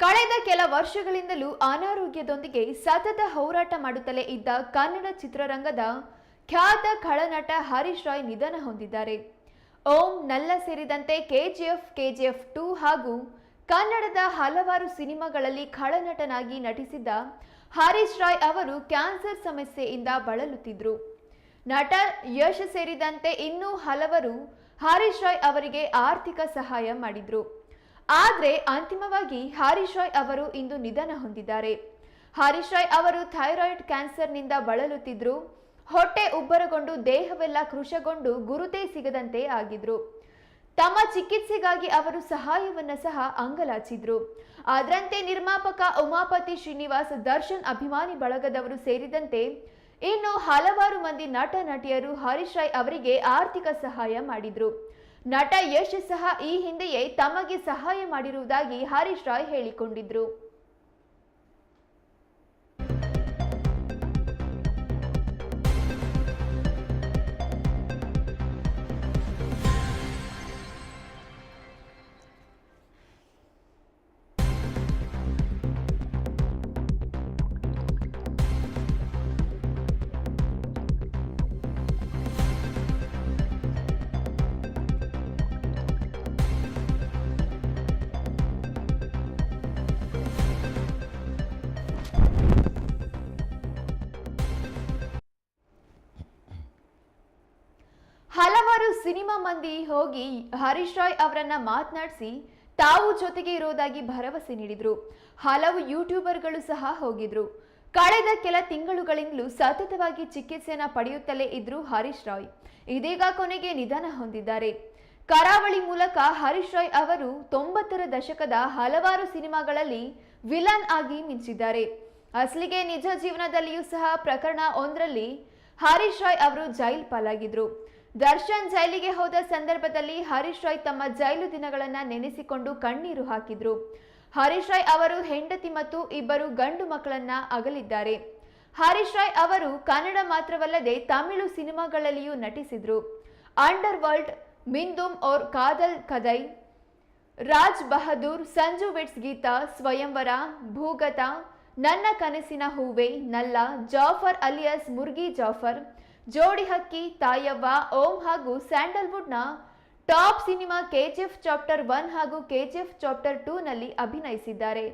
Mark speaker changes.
Speaker 1: ಕಳೆದ ಕೆಲ ವರ್ಷಗಳಿಂದಲೂ ಅನಾರೋಗ್ಯದೊಂದಿಗೆ ಸತತ ಹೋರಾಟ ಮಾಡುತ್ತಲೇ ಇದ್ದ ಕನ್ನಡ ಚಿತ್ರರಂಗದ ಖ್ಯಾತ ಖಳನಟ ಹರೀಶ್ ರಾಯ್ ನಿಧನ ಹೊಂದಿದ್ದಾರೆ. ಓಂ ನಲ್ಲ ಸೇರಿದಂತೆ ಕೆಜಿಎಫ್ ಕೆಜಿಎಫ್ ಟು ಹಾಗೂ ಕನ್ನಡದ ಹಲವಾರು ಸಿನಿಮಾಗಳಲ್ಲಿ ಖಳನಟನಾಗಿ ನಟಿಸಿದ್ದ ಹರೀಶ್ ರಾಯ್ ಅವರು ಕ್ಯಾನ್ಸರ್ ಸಮಸ್ಯೆಯಿಂದ ಬಳಲುತ್ತಿದ್ದರು ನಟ ಯಶ್ ಸೇರಿದಂತೆ ಇನ್ನೂ ಹಲವರು ಹರೀಶ್ ರಾಯ್ ಅವರಿಗೆ ಆರ್ಥಿಕ ಸಹಾಯ ಮಾಡಿದ್ರು. ಆದ್ರೆ ಅಂತಿಮವಾಗಿ ಹರೀಶ್ ರಾಯ್ ಅವರು ಇಂದು ನಿಧನ ಹೊಂದಿದ್ದಾರೆ. ಹರೀಶ್ ರಾಯ್ ಅವರು ಥೈರಾಯ್ಡ್ ಕ್ಯಾನ್ಸರ್ನಿಂದ ಬಳಲುತ್ತಿದ್ರು. ಹೊಟ್ಟೆ ಉಬ್ಬರಗೊಂಡು ದೇಹವೆಲ್ಲ ಕೃಶಗೊಂಡು ಗುರುತೇ ಸಿಗದಂತೆ ಆಗಿದ್ರು. ತಮ್ಮ ಚಿಕಿತ್ಸೆಗಾಗಿ ಅವರು ಸಹಾಯವನ್ನ ಸಹ ಅಂಗಲಾಚಿದ್ರು. ಅದರಂತೆ ನಿರ್ಮಾಪಕ ಉಮಾಪತಿ ಶ್ರೀನಿವಾಸ್ ದರ್ಶನ್ ಅಭಿಮಾನಿ ಬಳಗದವರು ಸೇರಿದಂತೆ ಇನ್ನು ಹಲವಾರು ಮಂದಿ ನಟ, ನಟಿಯರು ಹರೀಶ್ ರಾಯ್ ಅವರಿಗೆ ಆರ್ಥಿಕ ಸಹಾಯ ಮಾಡಿದ್ರು. ನಟ ಯಶ್ ಸಹ ಈ ಹಿಂದೆಯೇ ತಮಗೆ ಸಹಾಯ ಮಾಡಿರುವುದಾಗಿ ಹರೀಶ್ ರಾಯ್ ಹೇಳಿಕೊಂಡಿದ್ರು. ಸಿನಿಮಾ ಮಂದಿ ಹೋಗಿ ಹರೀಶ್ ರಾಯ್ ಅವರನ್ನ ಮಾತನಾಡಿಸಿ ತಾವು ಜೊತೆಗೆ ಇರೋದಾಗಿ ಭರವಸೆ ನೀಡಿದ್ರು. ಹಲವು ಯೂಟ್ಯೂಬರ್ಗಳು ಸಹ ಹೋಗಿದ್ರು. ಕಳೆದ ಕೆಲ ತಿಂಗಳುಗಳಿಂದಲೂ ಸತತವಾಗಿ ಚಿಕಿತ್ಸೆಯನ್ನ ಪಡೆಯುತ್ತಲೇ ಇದ್ರು ಹರೀಶ್ ರಾಯ್. ಇದೀಗ ಕೊನೆಗೆ ನಿಧನ ಹೊಂದಿದ್ದಾರೆ. ಕರಾವಳಿ ಮೂಲಕ ಹರೀಶ್ ರಾಯ್ ಅವರು ತೊಂಬತ್ತರ ದಶಕದ ಹಲವಾರು ಸಿನಿಮಾಗಳಲ್ಲಿ ವಿಲನ್ ಆಗಿ ಮಿಂಚಿದ್ದಾರೆ. ಅಸಲಿಗೆ ನಿಜ ಜೀವನದಲ್ಲಿಯೂ ಸಹ ಪ್ರಕರಣ ಒಂದರಲ್ಲಿ ಹರೀಶ್ ರಾಯ್ ಅವರು ಜೈಲ್ ಪಾಲಾಗಿದ್ರು. ದರ್ಶನ್ ಜೈಲಿಗೆ ಹೋದ ಸಂದರ್ಭದಲ್ಲಿ ಹರೀಶ್ ರಾಯ್ ತಮ್ಮ ಜೈಲು ದಿನಗಳನ್ನು ನೆನೆಸಿಕೊಂಡು ಕಣ್ಣೀರು ಹಾಕಿದ್ರು. ಹರೀಶ್ ರಾಯ್ ಅವರು ಹೆಂಡತಿ ಮತ್ತು ಇಬ್ಬರು ಗಂಡು ಮಕ್ಕಳನ್ನ ಅಗಲಿದ್ದಾರೆ. ಹರೀಶ್ ರಾಯ್ ಅವರು ಕನ್ನಡ ಮಾತ್ರವಲ್ಲದೆ ತಮಿಳು ಸಿನಿಮಾಗಳಲ್ಲಿಯೂ ನಟಿಸಿದ್ರು. Under world Meendum Oru Kadhal Kadhai, Raj Bahaddur, Sanju weds Geetha, Swayamvara, Bhoogatha, ನನ್ನ ಕನಸಿನ ಹೂವೆ, ನಲ್ಲ, ಜಾಫರ್ ಅಲಿಯಾಸ್, ಮುರ್ಗಿ ಜಾಫರ್ ಜೋಡಿ ಹಕ್ಕಿ, ತಾಯವ್ವ, ಓಂ ಹಾಗೂ ಸ್ಯಾಂಡಲ್ವುಡ್ನ top cinema KGF chapter one ಹಾಗೂ ಕೆಜಿಎಫ್ ಚಾಪ್ಟರ್ ಟೂ ನಲ್ಲಿ ಅಭಿನಯಿಸಿದ್ದಾರೆ.